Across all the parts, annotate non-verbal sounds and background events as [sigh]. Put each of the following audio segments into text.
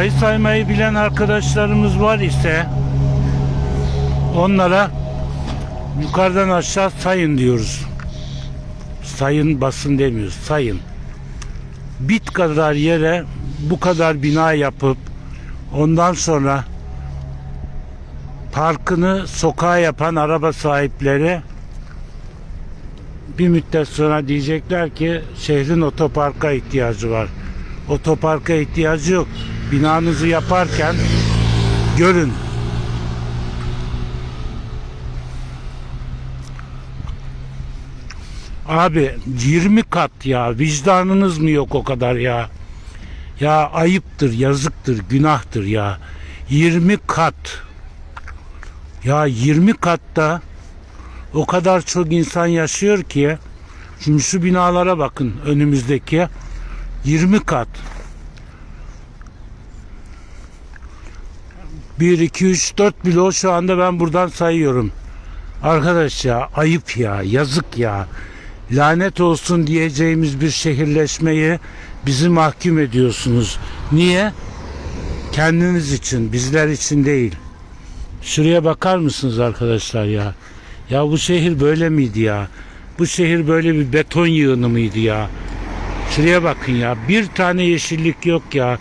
sayı saymayı bilen arkadaşlarımız var ise onlara yukarıdan aşağı sayın diyoruz. Sayın basın demiyoruz. Sayın. Bit kadar yere bu kadar bina yapıp ondan sonra parkını sokağa yapan araba sahipleri bir müddet sonra diyecekler ki şehrin otoparka ihtiyacı var. Otoparka ihtiyacı yok. Binanızı yaparken görün. Abi 20 kat ya vicdanınız mı yok o kadar ya? Ya ayıptır, yazıktır, günahtır ya. 20 kat. Ya 20 katta o kadar çok insan yaşıyor ki şimdi şu binalara bakın önümüzdeki 20 kat 1 2 3 4 bloğu şu anda ben buradan sayıyorum. Arkadaş ya ayıp ya yazık ya lanet olsun diyeceğimiz bir şehirleşmeyi bizi mahkum ediyorsunuz. Niye? Kendiniz için bizler için değil. Şuraya bakar mısınız arkadaşlar ya? Ya bu şehir böyle miydi ya? Bu şehir böyle bir beton yığını mıydı ya? Şuraya bakın ya. Bir tane yeşillik yok ya.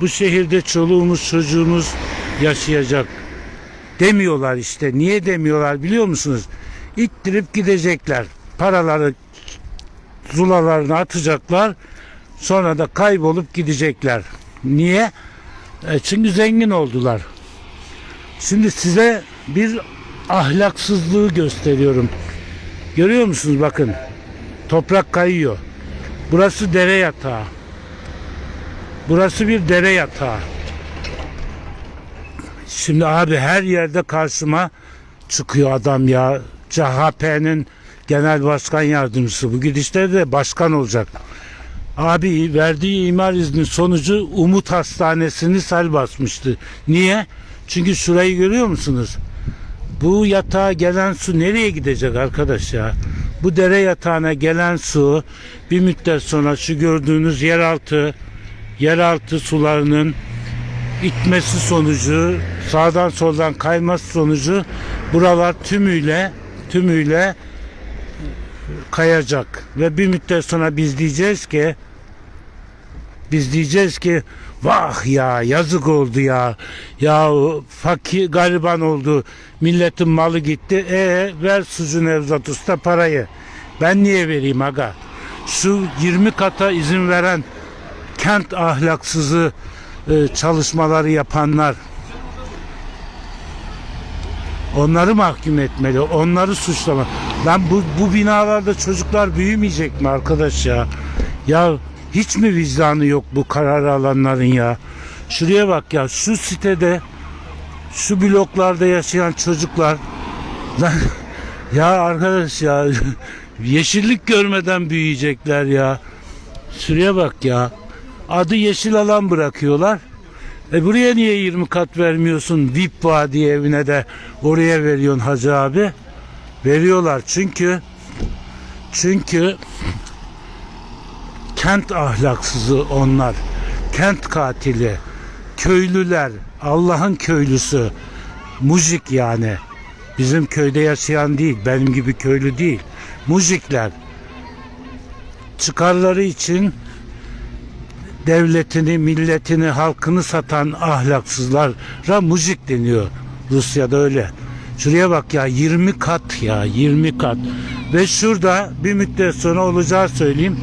Bu şehirde çoluğumuz çocuğumuz yaşayacak. Demiyorlar işte. Niye demiyorlar biliyor musunuz? İttirip gidecekler. Paraları zulalarına atacaklar. Sonra da kaybolup gidecekler. Niye? E çünkü zengin oldular. Şimdi size bir ahlaksızlığı gösteriyorum. Görüyor musunuz bakın. Toprak kayıyor. Burası dere yatağı. Burası bir dere yatağı. Şimdi abi her yerde karşıma çıkıyor adam ya. CHP'nin genel başkan yardımcısı. Bu gidişte de başkan olacak. Abi verdiği imar izni sonucu Umut Hastanesi'ni sel basmıştı. Niye? Çünkü şurayı görüyor musunuz? Bu yatağa gelen su nereye gidecek arkadaş ya? Bu dere yatağına gelen su bir müddet sonra şu gördüğünüz yeraltı yeraltı sularının itmesi sonucu sağdan soldan kayması sonucu buralar tümüyle tümüyle kayacak. Ve bir müddet sonra biz diyeceğiz ki biz diyeceğiz ki vah ya yazık oldu ya. Ya fakir gariban oldu. Milletin malı gitti. E ver sucu Nevzat Usta parayı. Ben niye vereyim aga? Şu 20 kata izin veren kent ahlaksızı e, çalışmaları yapanlar onları mahkum etmeli onları suçlama ben bu, bu binalarda çocuklar büyümeyecek mi arkadaş ya ya hiç mi vicdanı yok bu kararı alanların ya? Şuraya bak ya şu sitede şu bloklarda yaşayan çocuklar lan [laughs] ya arkadaş ya [laughs] yeşillik görmeden büyüyecekler ya. Şuraya bak ya. Adı yeşil alan bırakıyorlar. E buraya niye 20 kat vermiyorsun? VIP Vadi evine de oraya veriyorsun Hacı abi. Veriyorlar çünkü çünkü kent ahlaksızı onlar. Kent katili. Köylüler. Allah'ın köylüsü. Mujik yani. Bizim köyde yaşayan değil. Benim gibi köylü değil. Mujikler. Çıkarları için devletini, milletini, halkını satan ahlaksızlara mujik deniyor. Rusya'da öyle. Şuraya bak ya 20 kat ya 20 kat. Ve şurada bir müddet sonra olacağı söyleyeyim.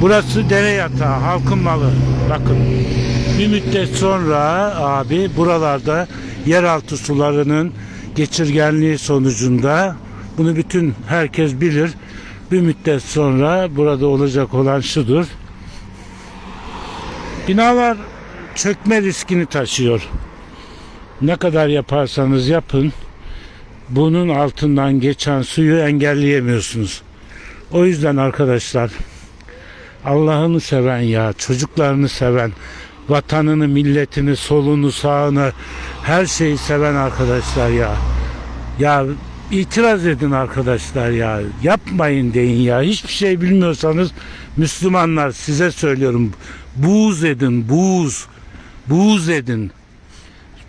Burası dere yatağı, halkın malı. Bakın. Bir müddet sonra abi buralarda yeraltı sularının geçirgenliği sonucunda bunu bütün herkes bilir. Bir müddet sonra burada olacak olan şudur. Binalar çökme riskini taşıyor. Ne kadar yaparsanız yapın bunun altından geçen suyu engelleyemiyorsunuz. O yüzden arkadaşlar Allah'ını seven ya, çocuklarını seven, vatanını, milletini, solunu, sağını, her şeyi seven arkadaşlar ya. Ya itiraz edin arkadaşlar ya. Yapmayın deyin ya. Hiçbir şey bilmiyorsanız Müslümanlar size söylüyorum. Buğz edin, buğz. buğz edin.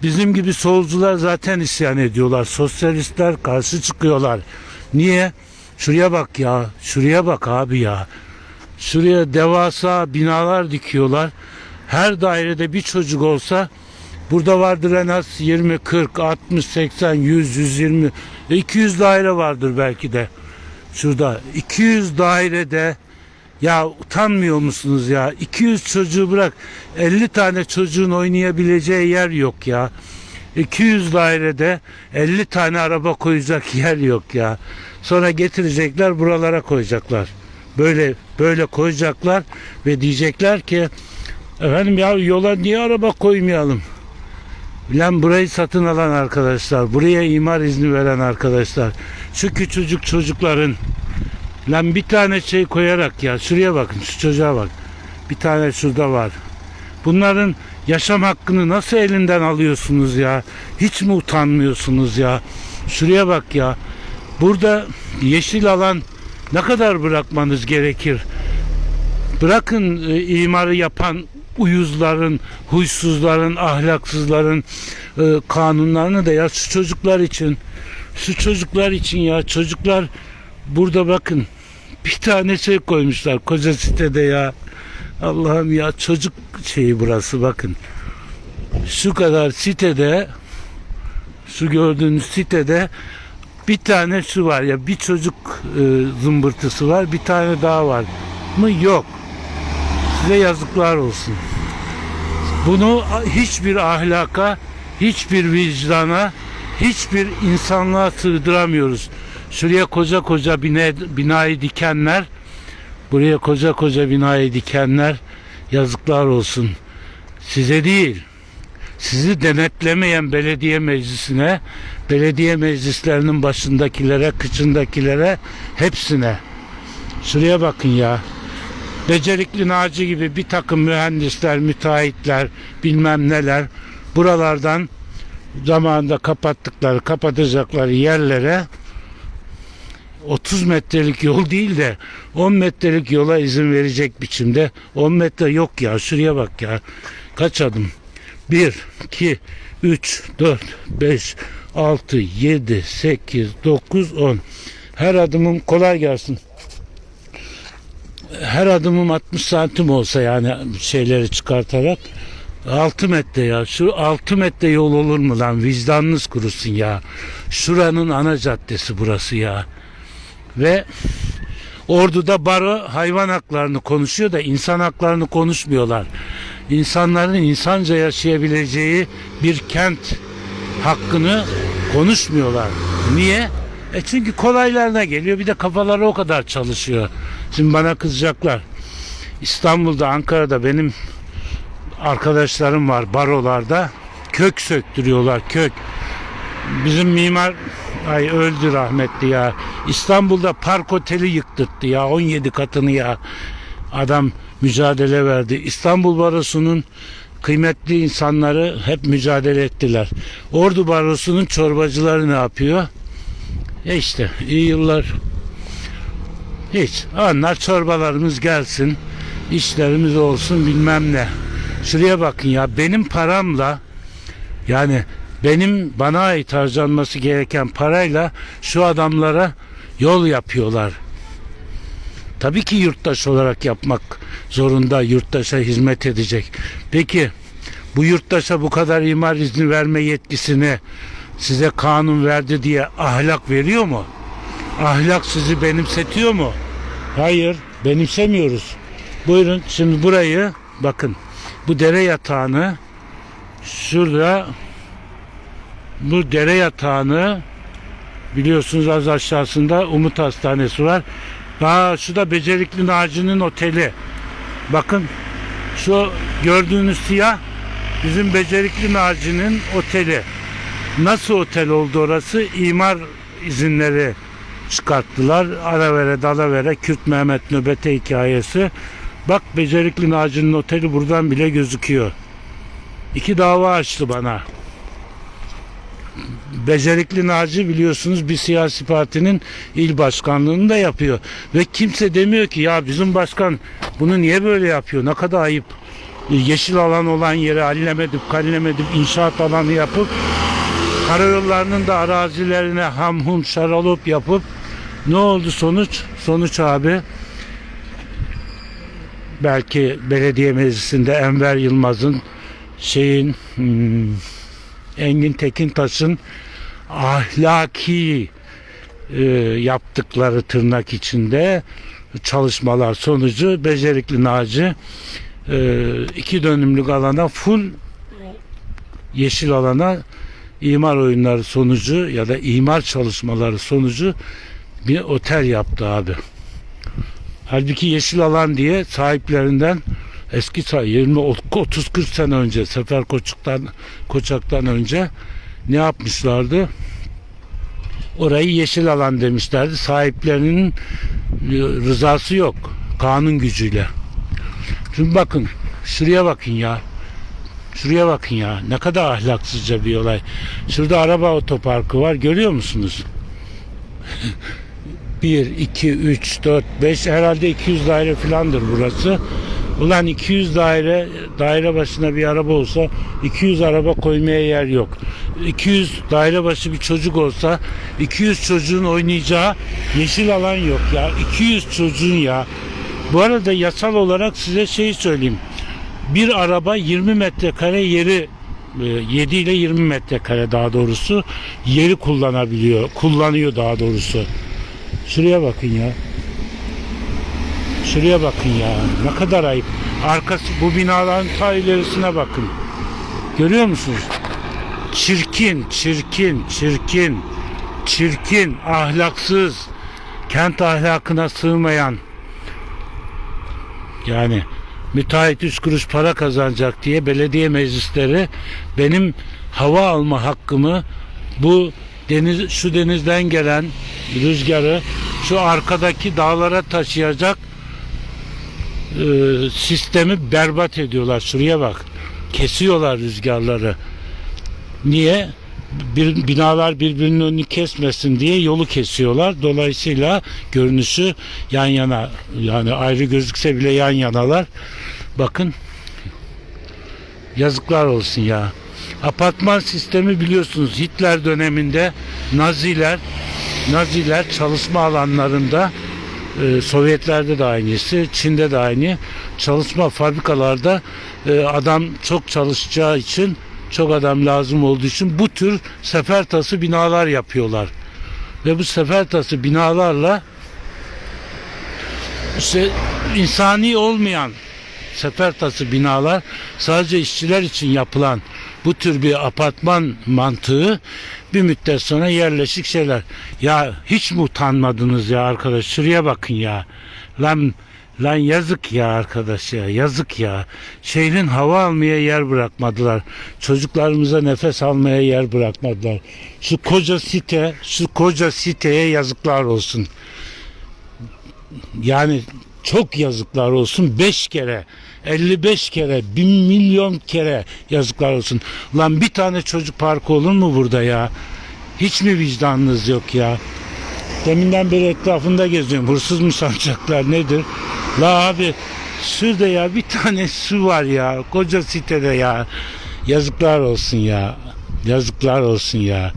Bizim gibi solcular zaten isyan ediyorlar. Sosyalistler karşı çıkıyorlar. Niye? Şuraya bak ya. Şuraya bak abi ya. Şuraya devasa binalar dikiyorlar. Her dairede bir çocuk olsa burada vardır en az 20, 40, 60, 80, 100, 120, 200 daire vardır belki de. Şurada 200 dairede ya utanmıyor musunuz ya? 200 çocuğu bırak. 50 tane çocuğun oynayabileceği yer yok ya. 200 dairede 50 tane araba koyacak yer yok ya. Sonra getirecekler buralara koyacaklar. Böyle böyle koyacaklar ve diyecekler ki efendim ya yola niye araba koymayalım? Lan burayı satın alan arkadaşlar, buraya imar izni veren arkadaşlar, şu küçücük çocukların Lan bir tane şey koyarak ya şuraya bakın şu çocuğa bak. Bir tane şurada var. Bunların yaşam hakkını nasıl elinden alıyorsunuz ya? Hiç mi utanmıyorsunuz ya? Şuraya bak ya. Burada yeşil alan ne kadar bırakmanız gerekir? Bırakın e, imarı yapan uyuzların, huysuzların, ahlaksızların e, kanunlarını da ya şu çocuklar için şu çocuklar için ya çocuklar burada bakın bir tane şey koymuşlar koca sitede ya. Allah'ım ya çocuk şeyi burası bakın. Şu kadar sitede şu gördüğünüz sitede bir tane şu var ya bir çocuk e, zımbırtısı var bir tane daha var mı yok size yazıklar olsun bunu hiçbir ahlaka hiçbir vicdana hiçbir insanlığa sığdıramıyoruz şuraya koca koca bina, binayı dikenler buraya koca koca binayı dikenler yazıklar olsun size değil sizi denetlemeyen belediye meclisine, belediye meclislerinin başındakilere, kıçındakilere, hepsine. Şuraya bakın ya. Becerikli Naci gibi bir takım mühendisler, müteahhitler, bilmem neler buralardan zamanında kapattıkları, kapatacakları yerlere 30 metrelik yol değil de 10 metrelik yola izin verecek biçimde 10 metre yok ya şuraya bak ya kaç adım 1, 2, 3, 4, 5, 6, 7, 8, 9, 10. Her adımım kolay gelsin. Her adımım 60 santim olsa yani şeyleri çıkartarak 6 metre ya. Şu 6 metre yol olur mu lan? Vicdanınız kurusun ya. Şuranın ana caddesi burası ya. Ve Ordu'da baro hayvan haklarını konuşuyor da insan haklarını konuşmuyorlar. İnsanların insanca yaşayabileceği bir kent hakkını konuşmuyorlar. Niye? E çünkü kolaylarına geliyor. Bir de kafaları o kadar çalışıyor. Şimdi bana kızacaklar. İstanbul'da, Ankara'da benim arkadaşlarım var barolarda. Kök söktürüyorlar, kök. Bizim mimar ay öldü rahmetli ya. İstanbul'da park oteli yıktırttı ya 17 katını ya. Adam mücadele verdi. İstanbul Barosu'nun kıymetli insanları hep mücadele ettiler. Ordu Barosu'nun çorbacıları ne yapıyor? E işte iyi yıllar. Hiç. Onlar çorbalarımız gelsin. işlerimiz olsun bilmem ne. Şuraya bakın ya benim paramla yani benim bana ait harcanması gereken parayla şu adamlara yol yapıyorlar. Tabii ki yurttaş olarak yapmak zorunda yurttaşa hizmet edecek. Peki bu yurttaşa bu kadar imar izni verme yetkisini size kanun verdi diye ahlak veriyor mu? Ahlak sizi benimsetiyor mu? Hayır, benimsemiyoruz. Buyurun şimdi burayı bakın. Bu dere yatağını şurada bu dere yatağını biliyorsunuz az aşağısında Umut Hastanesi var. Daha şu da Becerikli Naci'nin oteli. Bakın şu gördüğünüz siyah bizim Becerikli Naci'nin oteli. Nasıl otel oldu orası? İmar izinleri çıkarttılar. Aravere dalavere Kürt Mehmet nöbete hikayesi. Bak Becerikli Naci'nin oteli buradan bile gözüküyor. İki dava açtı bana. Becerikli Naci biliyorsunuz bir siyasi partinin il başkanlığını da yapıyor. Ve kimse demiyor ki ya bizim başkan bunu niye böyle yapıyor ne kadar ayıp. e, yeşil alan olan yeri hallemedip kallemedip inşaat alanı yapıp karayollarının da arazilerine hamhum şaralop yapıp ne oldu sonuç? Sonuç abi belki belediye meclisinde Enver Yılmaz'ın şeyin hmm, Engin Tekintaş'ın ahlaki e, yaptıkları tırnak içinde çalışmalar sonucu becerikli Naci e, iki dönümlük alana full yeşil alana imar oyunları sonucu ya da imar çalışmaları sonucu bir otel yaptı abi. Halbuki yeşil alan diye sahiplerinden eski say 20 30 40 sene önce Sefer Koçuk'tan Koçak'tan önce ne yapmışlardı? Orayı yeşil alan demişlerdi. Sahiplerinin rızası yok. Kanun gücüyle. Şimdi bakın şuraya bakın ya. Şuraya bakın ya. Ne kadar ahlaksızca bir olay. Şurada araba otoparkı var. Görüyor musunuz? 1, 2, 3, 4, 5 herhalde 200 daire filandır burası. Ulan 200 daire daire başına bir araba olsa 200 araba koymaya yer yok. 200 daire başı bir çocuk olsa 200 çocuğun oynayacağı yeşil alan yok ya. 200 çocuğun ya. Bu arada yasal olarak size şey söyleyeyim. Bir araba 20 metrekare yeri e, 7 ile 20 metrekare daha doğrusu yeri kullanabiliyor. Kullanıyor daha doğrusu. Şuraya bakın ya. Şuraya bakın ya. Ne kadar ayıp. Arkası bu binaların ta ilerisine bakın. Görüyor musunuz? Çirkin, çirkin, çirkin, çirkin, ahlaksız, kent ahlakına sığmayan. Yani müteahhit üç kuruş para kazanacak diye belediye meclisleri benim hava alma hakkımı bu deniz şu denizden gelen rüzgarı şu arkadaki dağlara taşıyacak e, sistemi berbat ediyorlar. Şuraya bak. Kesiyorlar rüzgarları. Niye? Bir, binalar birbirinin önünü kesmesin diye yolu kesiyorlar. Dolayısıyla görünüşü yan yana yani ayrı gözükse bile yan yanalar. Bakın yazıklar olsun ya. Apartman sistemi biliyorsunuz Hitler döneminde Naziler Naziler çalışma alanlarında e, Sovyetlerde de aynısı, Çin'de de aynı. Çalışma fabrikalarda e, adam çok çalışacağı için, çok adam lazım olduğu için bu tür sefertası binalar yapıyorlar. Ve bu sefertası binalarla işte insani olmayan sefertası binalar sadece işçiler için yapılan bu tür bir apartman mantığı bir müddet sonra yerleşik şeyler. Ya hiç mi utanmadınız ya arkadaş? Şuraya bakın ya. Lan lan yazık ya arkadaş ya. Yazık ya. Şehrin hava almaya yer bırakmadılar. Çocuklarımıza nefes almaya yer bırakmadılar. Şu koca site, şu koca siteye yazıklar olsun. Yani çok yazıklar olsun. 5 kere, 55 kere, 1 milyon kere yazıklar olsun. Lan bir tane çocuk parkı olur mu burada ya? Hiç mi vicdanınız yok ya? Deminden beri etrafında geziyorum. Hırsız mı sanacaklar nedir? La abi şurada ya bir tane su var ya. Koca sitede ya. Yazıklar olsun ya. Yazıklar olsun ya.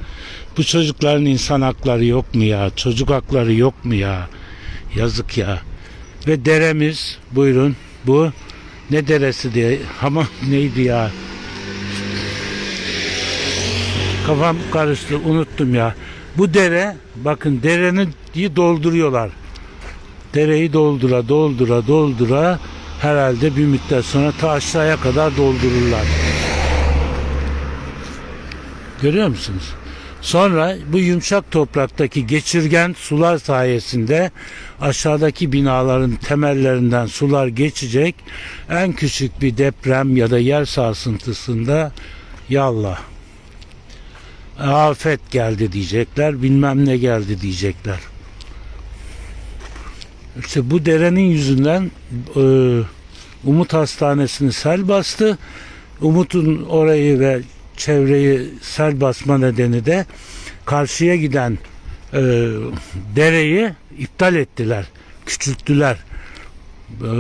Bu çocukların insan hakları yok mu ya? Çocuk hakları yok mu ya? Yazık ya. Ve deremiz buyurun bu ne deresi diye ama neydi ya? Kafam karıştı unuttum ya. Bu dere bakın derenin dolduruyorlar. Dereyi doldura doldura doldura herhalde bir müddet sonra ta aşağıya kadar doldururlar. Görüyor musunuz? Sonra bu yumuşak topraktaki geçirgen sular sayesinde aşağıdaki binaların temellerinden sular geçecek. En küçük bir deprem ya da yer sarsıntısında yallah afet geldi diyecekler, bilmem ne geldi diyecekler. İşte bu derenin yüzünden e, Umut Hastanesi'ni sel bastı. Umut'un orayı ve çevreyi sel basma nedeni de karşıya giden e, dereyi iptal ettiler, küçülttüler. e,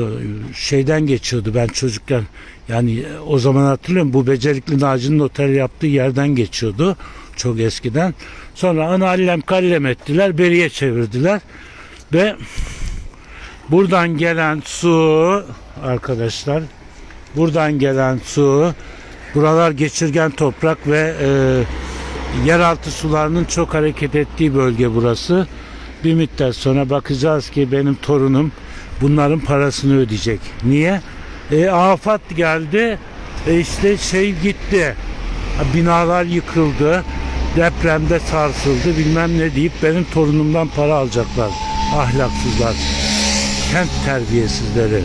şeyden geçiyordu ben çocukken. Yani o zaman hatırlıyorum bu becerikli Naci'nin otel yaptığı yerden geçiyordu. Çok eskiden. Sonra ana allem kallem ettiler. Beriye çevirdiler. Ve buradan gelen su arkadaşlar buradan gelen su buralar geçirgen toprak ve e, yeraltı sularının çok hareket ettiği bölge burası. Bir müddet sonra bakacağız ki benim torunum bunların parasını ödeyecek. Niye? E, afat geldi. E, işte şey gitti. Binalar yıkıldı. Depremde sarsıldı. Bilmem ne deyip benim torunumdan para alacaklar. Ahlaksızlar. Kent terbiyesizleri.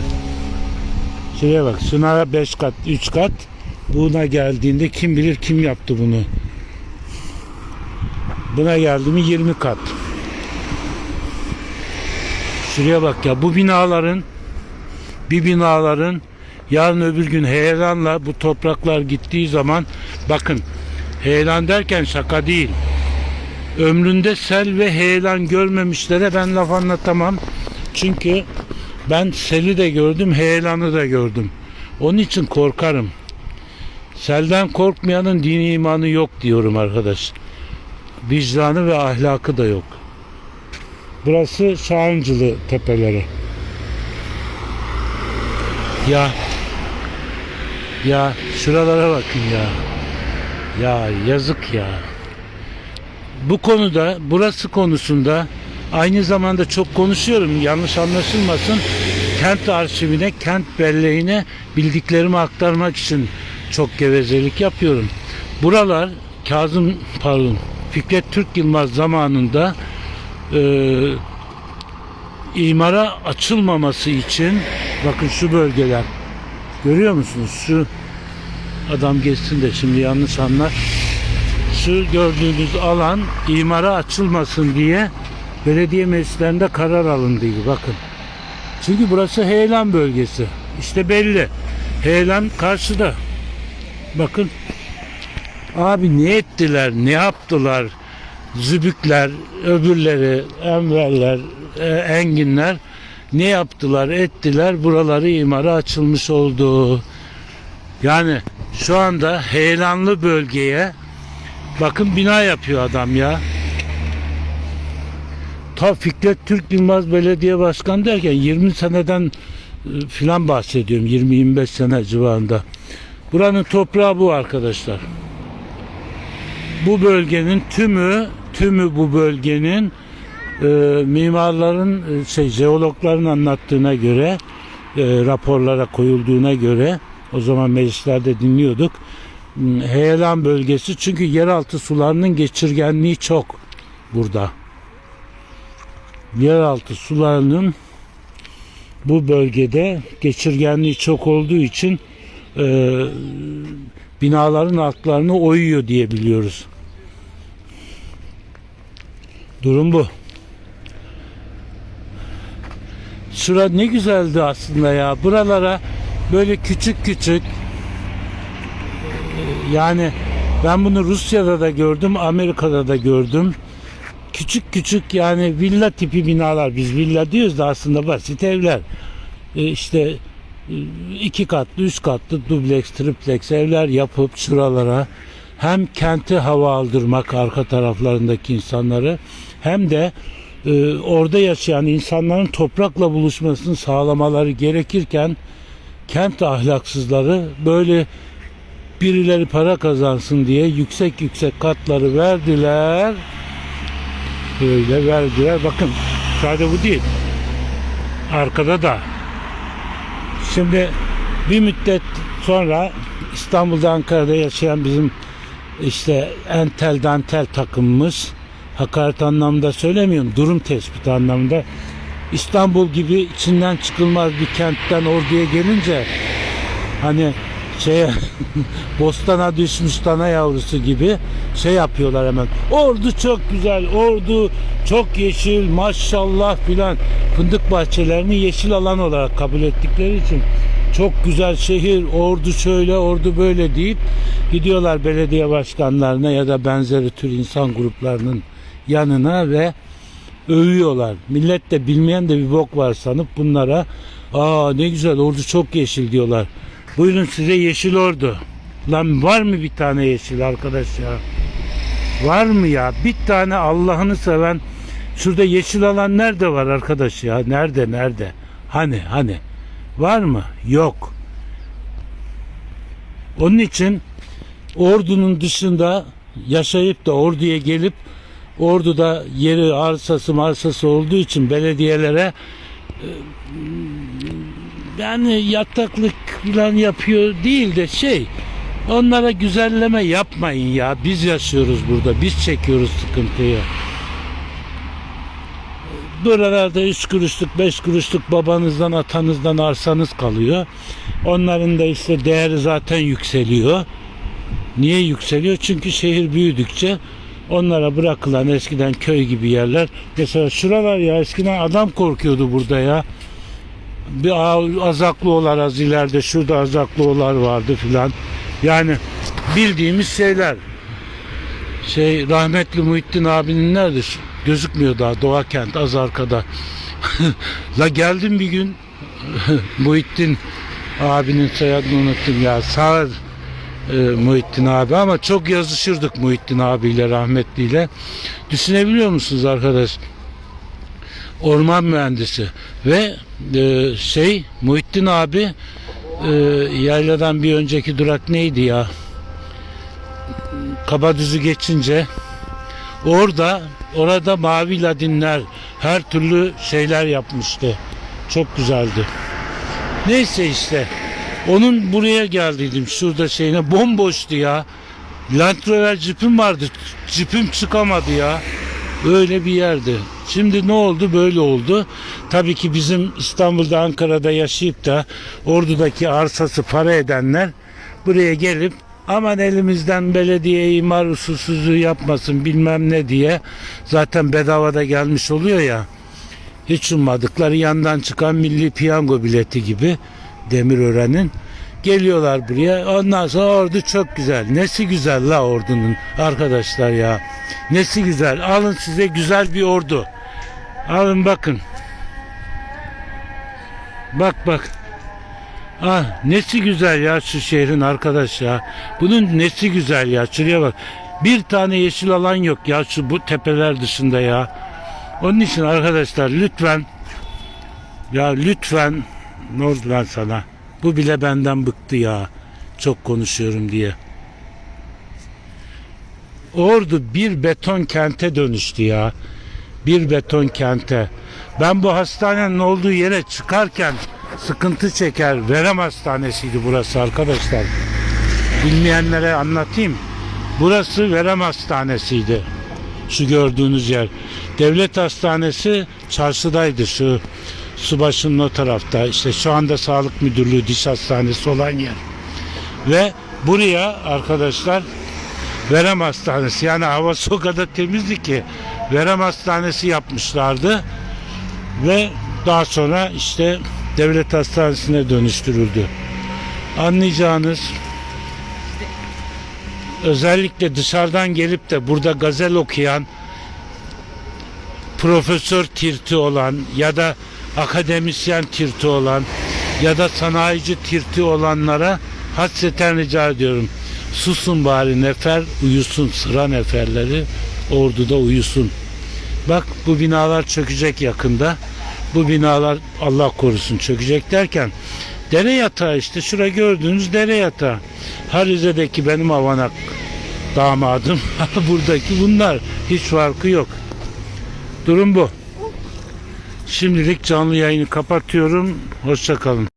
Şuraya bak. Şuna 5 kat, 3 kat. Buna geldiğinde kim bilir kim yaptı bunu. Buna geldi mi 20 kat. Şuraya bak ya bu binaların bir binaların yarın öbür gün heyelanla bu topraklar gittiği zaman bakın heyelan derken şaka değil. Ömründe sel ve heyelan görmemişlere ben laf anlatamam. Çünkü ben seli de gördüm, heyelanı da gördüm. Onun için korkarım. Selden korkmayanın dini imanı yok diyorum arkadaş. Vicdanı ve ahlakı da yok. Burası Şahancılı tepeleri. Ya ya şuralara bakın ya. Ya yazık ya. Bu konuda burası konusunda aynı zamanda çok konuşuyorum yanlış anlaşılmasın. Kent arşivine, kent belleğine bildiklerimi aktarmak için çok gevezelik yapıyorum. Buralar Kazım pardon Fikret Türk Yılmaz zamanında e, imara açılmaması için bakın şu bölgeler görüyor musunuz? Şu adam geçsin de şimdi yanlış anlar. Şu gördüğünüz alan imara açılmasın diye belediye meclislerinde karar alındıydı bakın. Çünkü burası heyelan bölgesi. İşte belli. Heyelan karşıda bakın abi ne ettiler ne yaptılar zübükler, öbürleri, enverler, e, enginler ne yaptılar, ettiler. Buraları imara açılmış oldu. Yani şu anda heyelanlı bölgeye bakın bina yapıyor adam ya. Ta Fikret Türk Yılmaz Belediye Başkanı derken 20 seneden e, filan bahsediyorum. 20-25 sene civarında. Buranın toprağı bu arkadaşlar bu bölgenin tümü tümü bu bölgenin e, mimarların e, şey jeologların anlattığına göre e, raporlara koyulduğuna göre o zaman meclislerde dinliyorduk. Heyelan bölgesi çünkü yeraltı sularının geçirgenliği çok burada. Yeraltı sularının bu bölgede geçirgenliği çok olduğu için e, binaların altlarını oyuyor diye biliyoruz. Durum bu. Şura ne güzeldi aslında ya. Buralara böyle küçük küçük e, yani ben bunu Rusya'da da gördüm, Amerika'da da gördüm. Küçük küçük yani villa tipi binalar. Biz villa diyoruz da aslında basit evler. E, işte iki katlı, üç katlı dubleks, triplex evler yapıp şuralara hem kenti hava aldırmak arka taraflarındaki insanları hem de e, orada yaşayan insanların toprakla buluşmasını sağlamaları gerekirken kent ahlaksızları böyle birileri para kazansın diye yüksek yüksek katları verdiler. Böyle verdiler. Bakın sadece bu değil. Arkada da. Şimdi bir müddet sonra İstanbul'da Ankara'da yaşayan bizim işte entel dantel takımımız hakaret anlamında söylemiyorum durum tespiti anlamında İstanbul gibi içinden çıkılmaz bir kentten orduya gelince hani şeye [laughs] bostana düşmüş dana yavrusu gibi şey yapıyorlar hemen. Ordu çok güzel, ordu çok yeşil, maşallah filan. Fındık bahçelerini yeşil alan olarak kabul ettikleri için çok güzel şehir, ordu şöyle, ordu böyle deyip gidiyorlar belediye başkanlarına ya da benzeri tür insan gruplarının yanına ve övüyorlar. Millet de bilmeyen de bir bok var sanıp bunlara Aa ne güzel ordu çok yeşil diyorlar. Buyurun size yeşil ordu. Lan var mı bir tane yeşil arkadaş ya? Var mı ya? Bir tane Allah'ını seven şurada yeşil alan nerede var arkadaş ya? Nerede nerede? Hani hani? Var mı? Yok. Onun için ordunun dışında yaşayıp da orduya gelip orduda yeri arsası marsası olduğu için belediyelere yani yataklık falan yapıyor değil de şey onlara güzelleme yapmayın ya biz yaşıyoruz burada biz çekiyoruz sıkıntıyı buralarda 3 kuruşluk 5 kuruşluk babanızdan atanızdan arsanız kalıyor onların da işte değeri zaten yükseliyor Niye yükseliyor? Çünkü şehir büyüdükçe onlara bırakılan eskiden köy gibi yerler. Mesela şuralar ya eskiden adam korkuyordu burada ya. Bir azaklıolar az ileride şurada azaklıolar vardı filan. Yani bildiğimiz şeyler. Şey rahmetli Muhittin abinin nerede? Gözükmüyor daha Doğa Kent az arkada. [laughs] La geldim bir gün [laughs] Muhittin abinin soyadını unuttum ya. Sağır e, Muhittin abi ama çok yazışırdık Muhittin abiyle rahmetliyle. Düşünebiliyor musunuz arkadaş? Orman mühendisi ve e, şey Muhittin abi e, yayladan bir önceki durak neydi ya? Kabadüzü geçince orada orada mavi ladinler her türlü şeyler yapmıştı. Çok güzeldi. Neyse işte. Onun buraya geldiydim şurada şeyine bomboştu ya. Land Rover cipim vardı. Cipim çıkamadı ya. Öyle bir yerdi. Şimdi ne oldu? Böyle oldu. Tabii ki bizim İstanbul'da, Ankara'da yaşayıp da Ordu'daki arsası para edenler buraya gelip aman elimizden belediye imar usulsüzlüğü yapmasın bilmem ne diye zaten bedavada gelmiş oluyor ya hiç ummadıkları yandan çıkan milli piyango bileti gibi Demirören'in geliyorlar buraya. Ondan sonra ordu çok güzel. Nesi güzel la ordunun arkadaşlar ya. Nesi güzel. Alın size güzel bir ordu. Alın bakın. Bak bak. Ah nesi güzel ya şu şehrin arkadaş ya. Bunun nesi güzel ya. Şuraya bak. Bir tane yeşil alan yok ya şu bu tepeler dışında ya. Onun için arkadaşlar lütfen ya lütfen ne oldu lan sana? Bu bile benden bıktı ya. Çok konuşuyorum diye. Ordu bir beton kente dönüştü ya. Bir beton kente. Ben bu hastanenin olduğu yere çıkarken sıkıntı çeker. Verem hastanesiydi burası arkadaşlar. Bilmeyenlere anlatayım. Burası Verem hastanesiydi. Şu gördüğünüz yer. Devlet hastanesi çarşıdaydı şu Subaşı'nın o tarafta işte şu anda sağlık müdürlüğü diş hastanesi olan yer. Ve buraya arkadaşlar verem hastanesi yani havası o kadar temizdi ki verem hastanesi yapmışlardı ve daha sonra işte devlet hastanesine dönüştürüldü. Anlayacağınız özellikle dışarıdan gelip de burada gazel okuyan profesör tirti olan ya da akademisyen tirti olan ya da sanayici tirti olanlara hasreten rica ediyorum. Susun bari nefer uyusun sıra neferleri orduda uyusun. Bak bu binalar çökecek yakında. Bu binalar Allah korusun çökecek derken dere yatağı işte şura gördüğünüz dere yatağı. Harize'deki benim avanak damadım [laughs] buradaki bunlar hiç farkı yok. Durum bu. Şimdilik canlı yayını kapatıyorum. Hoşçakalın.